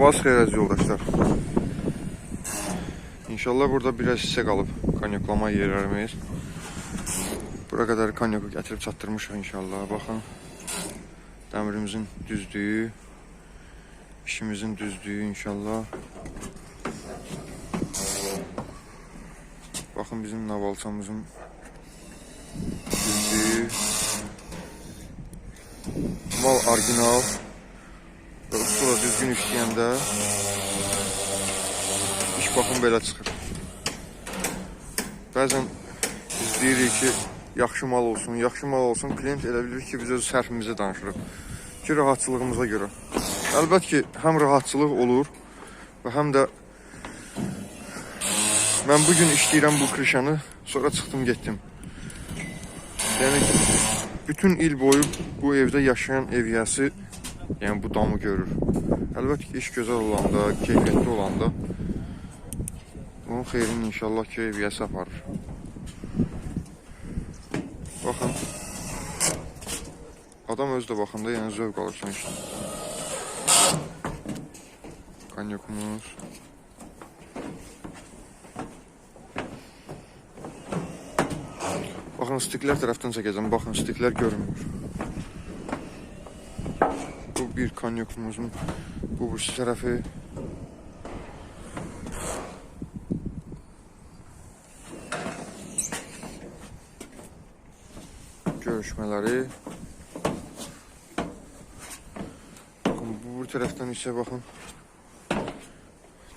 Sabahınız xeyir əziz yoldaşlar. İnşallah burada biraz hissə qalıb konyaklama yerlərimiz. Bura qədər konyaku gətirib çatdırmışıq inşallah. Baxın. Dəmirimizin düzdüyü, işimizin düzdüyü inşallah. Baxın bizim navalçamızın düzdüyü. Mal orijinal. İşləyəndə iş baxın belə çıxır. Bəzən biz deyirik ki, yaxşı mal olsun, yaxşı mal olsun. Klient elə bilir ki, biz öz sərfimizi danışırıq. Ki, rahatçılığımıza görə. Əlbət ki, həm rahatçılıq olur və həm də mən bu gün bu krişanı, sonra çıxdım getdim. Yəni bütün il boyu bu evdə yaşayan evyəsi yəni bu damı görür. Əlbəttə ki, iş gözəl olanda, keyfiyyətli olanda bunun xeyrini inşallah ki, evyəsi aparır. Baxın. Adam özü də baxanda yəni zövq alırsan işte. Konyakumuz. Baxın stiklər tərəfdən çəkəcəm. Baxın stiklər görünmür. Bu bir konyakumuzun bu birisi tərəfi. Görüşmələri. Baxın bu bir tərəfdən isə baxın.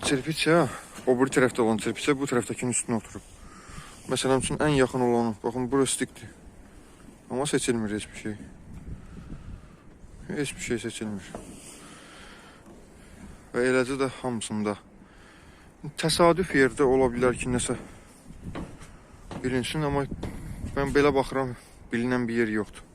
Çirpiçə o bir tərəfdə olan çirpiçə bu tərəfdəkinin üstünə oturub. Məsələn üçün ən yaxın olanı. Baxın bura stikdir. Amma seçilmir heç bir şey. Heç bir şey seçilmir. Və eləcə də hamısında təsadüf yerdə ola bilər ki, nəsə bilinsin, amma mən belə baxıram, bilinən bir yer yoxdur.